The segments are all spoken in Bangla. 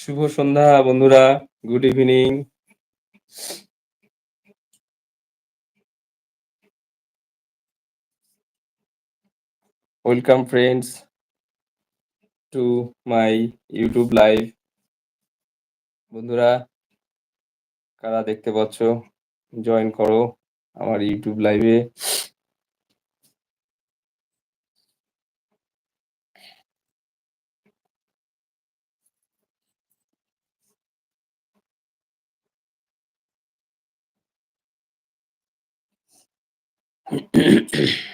শুভ সন্ধ্যা, বন্ধুরা। Good evening welcome friends to my YouTube live. বন্ধুরা, কারা দেখতে পাচ্ছ জয়েন করো আমার ইউটিউব লাইভে। Thank.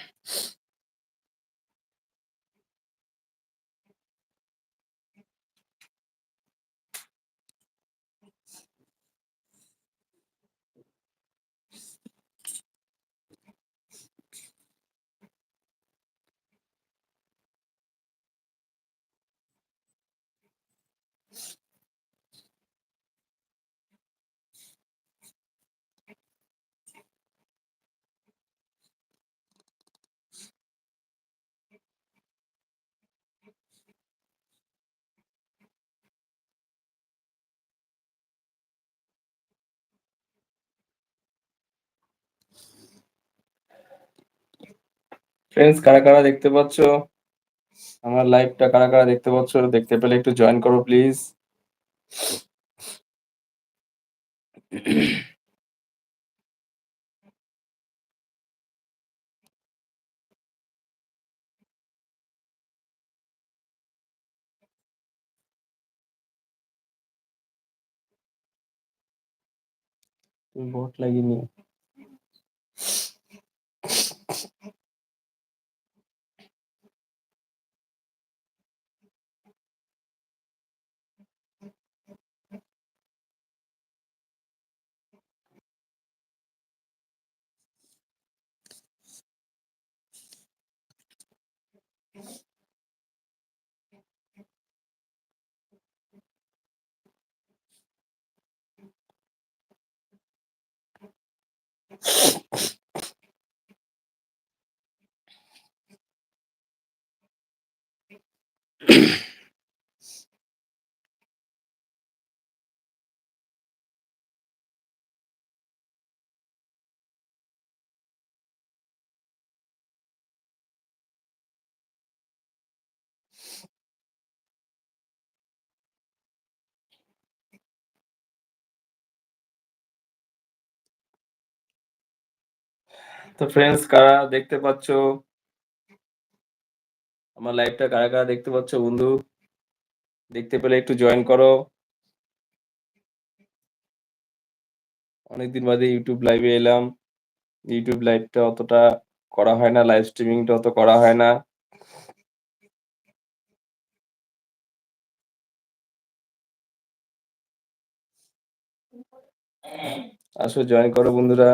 ফ্রেন্ডস কারা কারা দেখতে পাচ্ছ? আমার লাইভটা কারা কারা দেখতে পাচ্ছ দেখতে পেলে একটু জয়েন করো প্লিজ বট লাগিনি তো ফ্রেন্ডস কারা দেখতে পাচ্ছ আমার লাইভটা কারা কারা দেখতে পাচ্ছ বন্ধু? দেখতে পেলে একটু জয়েন করো। অনেকদিন বাদে ইউটিউব লাইভে এলাম। ইউটিউব লাইভটা অতটা করা হয় না লাইভ স্ট্রিমিংটা অত করা হয় না। আসো জয়েন করো বন্ধুরা।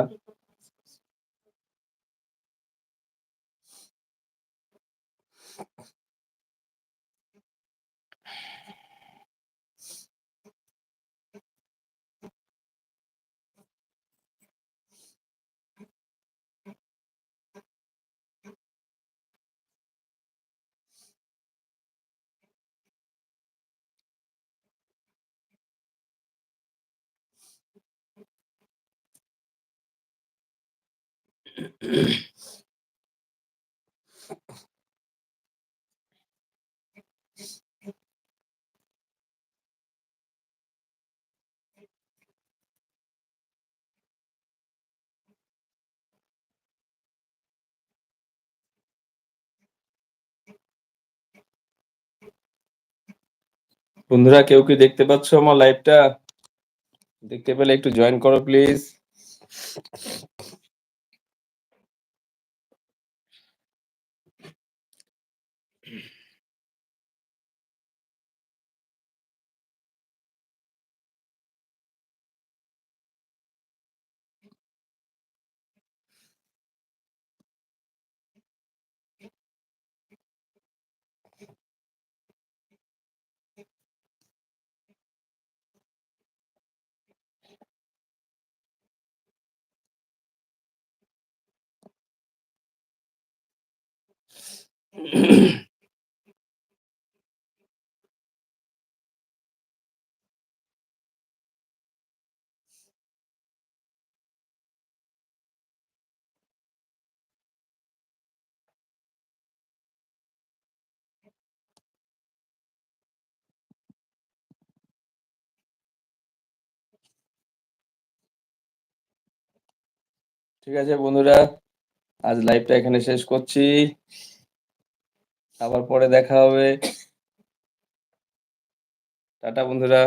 বন্ধুরা কেউ কি দেখতে পাচ্ছ আমার লাইভটা দেখতে পেলে একটু জয়েন করো প্লিজ ঠিক আছে বন্ধুরা আজ লাইভটা এখানে শেষ করছি। আবার পরে দেখা হবে। টাটা বন্ধুরা।